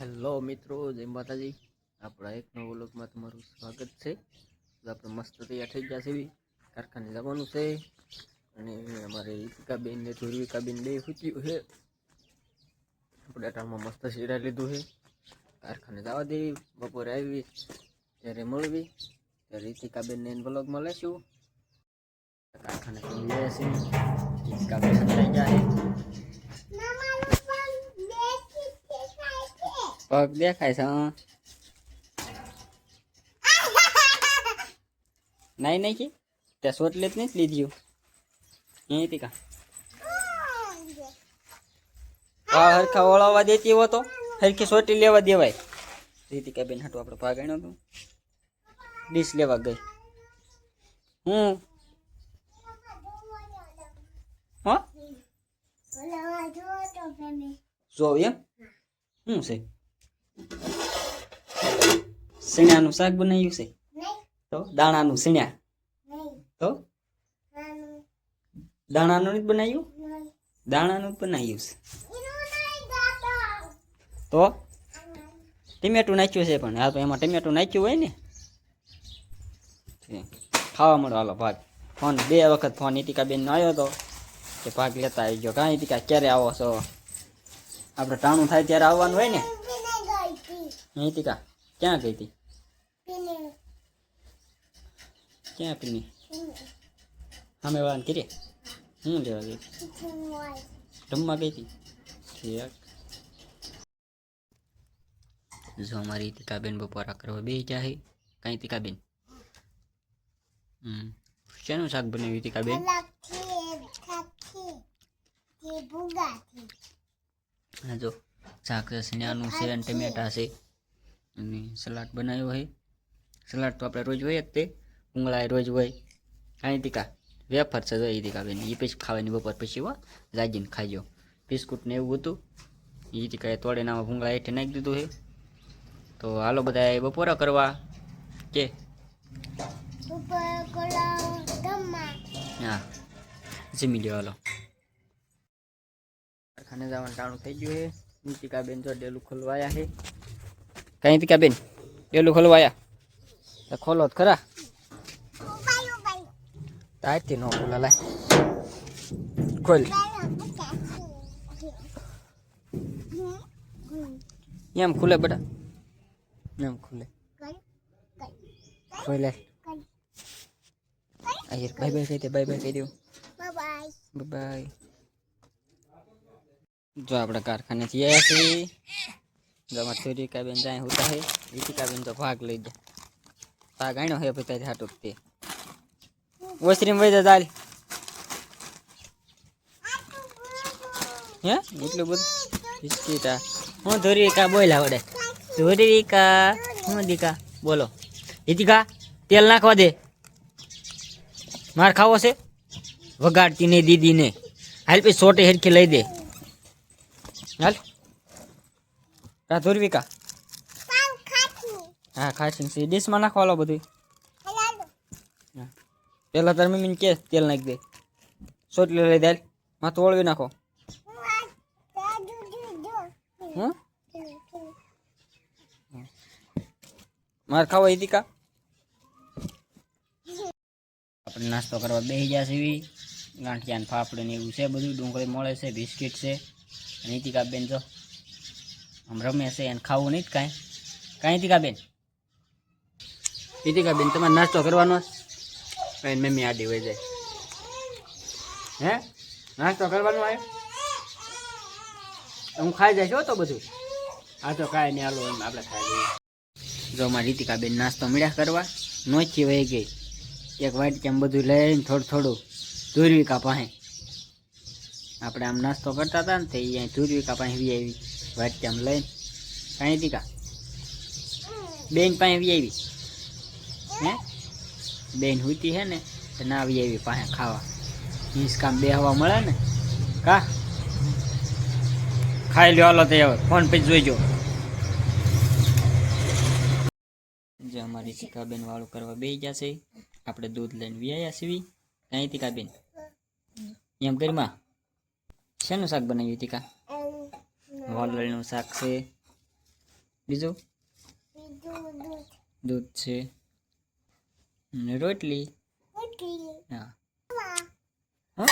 Hello મિત્રો, જય માતાજી. આપણા એક નવો વ્લોગમાં તમારું સ્વાગત છે. આપણે મસ્ત તૈયાર થઈ ગયા છે કારખાને જવાનું છે. અને અમારે રીતિકાબેન ને ધ્રુવિકાબેન બે સૂચ્યું છે. આપણે અટાણમાં મસ્ત શીરા લીધું છે. કારખાને જવા દેવી બપોરે આવી ત્યારે મળવી ત્યારે રીતિકાબેન ને બ્લોગમાં લેશું. કારખાને રહ્યા છે. રીતિકાબેન થઈ ગયા પગ દેખાય છે. નહીં નહીં કે ત્યાં સોટલે જ નથી લીધી અહીંથી કા આ હરખા વળાવવા દેતી હો તો હરખી સોટી લેવા દેવાય રીતિકા બેન હાટું આપણે ભાગાણ્યો તો ડીશ લેવા ગઈ હું હા જો એમ શું છે સીણાનું શાક બનાવ્યું છે? તો દાણાનું સીણા તો? દાણાનું. જ બનાવ્યું? દાણાનું જ બનાવ્યું છે. તો? ટમેટું નાખ્યું છે પણ. હા તો એમાં ટમેટું નાખ્યું હોય ને? ખાવા મળો. હાલો ભાગ. ફોન. બે વખત ફોન. નીતિકા બેન આવ્યો હતો કે ભાગ લેતા આવી ગયો કાં ઇતિકા ક્યારે આવો છો? આપણે ટાણું થાય ત્યારે આવવાનું હોય ને? નીતિકા ક્યાં ગઈ હતી? ક્યાં પીની? અમે વાળાને કરીએ હું લેવા ગઈ રમવા ગઈ હતી? જો અમારી તીકાબેન બપોરા કરવા બે ચાહે કાંઈ ટીકાબેન? હમ. શેનું શાક બનાવ્યું ટીકાબેન? હા જો શાક છે આનું છે અને ટમેટા છે. અને સલાડ બનાવ્યો હોય. સલાડ તો આપણે રોજ હોય જ તે. ઉંગળા રોજ હોય. કાંઈ ટીકા વેફર છે તો એ ટીકા બેન. એ પછી ખાવાની બપોર પછી હો. જાગીને ખાજો. બિસ્કુટ ને એવું હતું. એ ટીકાએ તોડે નામાં ભૂંગળા હેઠે નાખી દીધું છે તો હાલો બધા બપોરા કરવા. કે? હા. જમી લ્યો હાલો. ખાને જવાનું ટાણું થઈ ગયું હે. નીતિકા બેન જો ડેલું ખોલવાયા છે કઈ નીતિકા બેન? પેલું ખોલવાયા તો ખોલો ખરા. તારથી નો ખોલા, લાય. ખોલ. એમ ખુલે બેટા. એમ ખુલે. ખોલે. આયર બાય બાય કહી દે બાય બાય કહી દઉં બાય બાય જો આપણે કારખાનેથી આવ્યા છીએ. અમારે સૂર્યકાબેન જાય, હોતા હે. રીતિકાબેન તો ભાગ લઈ જાય ભાગ આણ્યો હે પછી તારી હાટું તે. ઓસરીમ વઈ જા હે? એટલું બધું? બિસ્કીટ હું ધોરીકા બોલ્યા વડે. ધોરીકા, હું દીકા. બોલો. રીતિકા તેલ નાખવા દે. માર ખાવો છે? વગાડતી નહીં દીદી ને હાલ પછી સોટે હેરખી લઈ દે. હાલ. કા ધોરવિકા. હા ખાસી છે. ડીશમાં નાખવાલો બધું હા. પેલા તાર મમ્મીને કે તેલ નાખી દે. સોટલી લઈ દે. માથું ઓળવી નાખો. હં માર ખાવો ઈતિકા આપણે નાસ્તો કરવા બેસી ગયા છે એવી ગાંઠિયા ફાફડે ને એવું છે બધું. ડુંગળી મળે છે બિસ્કિટ છે. અને ઈતિકા બેન જો. આમ રમે છે એને ખાવું નહીં કાંઈ. કાંઈ ઈતિકા બેન? ઈતિકા બેન, તમારે નાસ્તો કરવાનો કઈ મમ્મી આડી હોય જાય. હે? નાસ્તો કરવાનો આવે હું ખાઈ જાય છો તો બધું. આ તો કાંઈ નહીં, હાલો, એમ આપણે ખાઈ લઈએ. જો મારી રીતિકા બેન નાસ્તો મળ્યા કરવા, નોચી વહી ગઈ. એક વાટકી બધું લઈને થોડું થોડું ધૂરવિકા પાસે. આપણે આમ નાસ્તો કરતા હતા ને તે અહીંયા ધૂરવિકા પાસે વી આવી. વાટકી આમ લઈને. કાંઈ દીકા બેન પાસે વી આવી. હે? બેન હુતી હે ને, તો ના આવી આવી પાસે ખાવા. મીન્સ કામ બે હવા મળે ને? કા? ખાઈ લ્યો, હાલો તે હવે. ફોન પછી જોઈજો. જે અમારી ટીકાબેન વાળું કરવા બે ગયા છે, આપણે દૂધ લઈને વ્યાયા સીવી કાંઈ ટીકાબેન એમ કરીમાં શેનું શાક બનાવ્યું ટીકા વાલોળનું શાક છે. બીજું? દૂધ છે. અને રોટલી? હા. હા?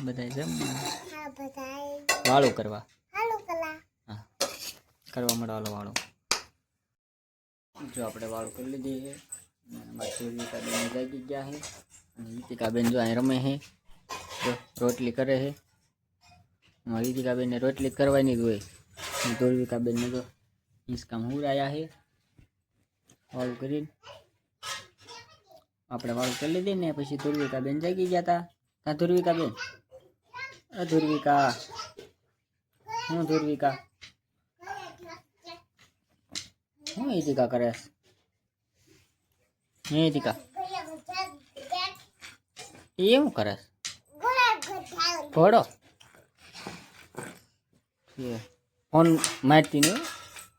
બધા જમવા? વાળું કરવા? હા. કરવા મળવાનું વાળું. જો આપણે વાળું કરી લીધી છે. બાકી રીતિકાબેન જાગી ગયા છે. અને રીતિકાબેન જો અહીં રમે છે. રોટલી કરે છે. અમારી રીતિકાબેનને રોટલી જ કરવાની જ હોય. અને ધોળવિકાબેનને તો હિંચકામ હુરાયા છે વાળું કરીને. આપણે વાળું કરી લીધી ને પછી ધુર્વિકાબેન જાગી ગયા હતા કાં ધુર્વિકાબેન અ ધુર્વિકા હું ધુર્વિકા હું ઈતિકા કરે? છે? હે ઈતિકા એ શું કરે? છે? ઘોડો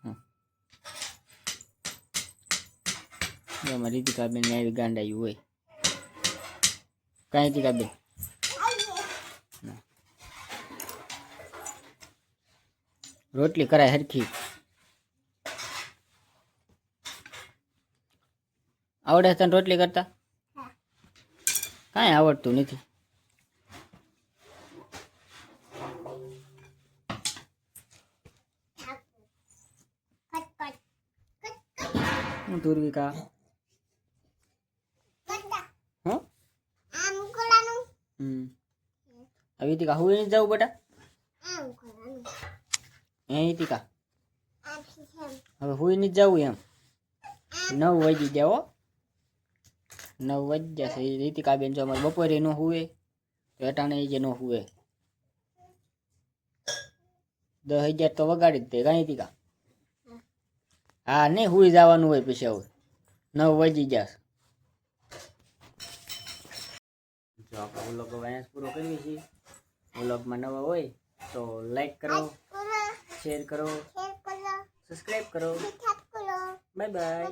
હમ. જો અમારી રીતિકાબેન ને આવી આવ્યું હોય કાંઈ રીતિકાબેન ના. રોટલી કરાય હરખી. આવડે તને રોટલી કરતા? કાંઈ આવડતું નથી. હું? ધુર્વિકા હં હમ. હવે ઈતિકા હું નહીં જવું બેટા? હે ઈતિકા? હવે હું નહીં જવું એમ. નવ વાગી ગયા હો. નવ વાગ્યા છે રીતિકાબેન જો અમારે બપોરે ન હુએ તો અટાણે ઈ જે ન હુએ. દસ હજાર તો વગાડી જ દે કાંઈ રીતિકા હા નહીં હુઈ જવાનું હોય પછી હવે. નવ વાગી ગયા જો આપણે વ્લોગ અહીંયા પૂરો કરીએ છીએ. વ્લોગમાં નવા હોય તો લાઈક કરો શેર કરો સબસ્ક્રાઈબ કરો બાય બાય.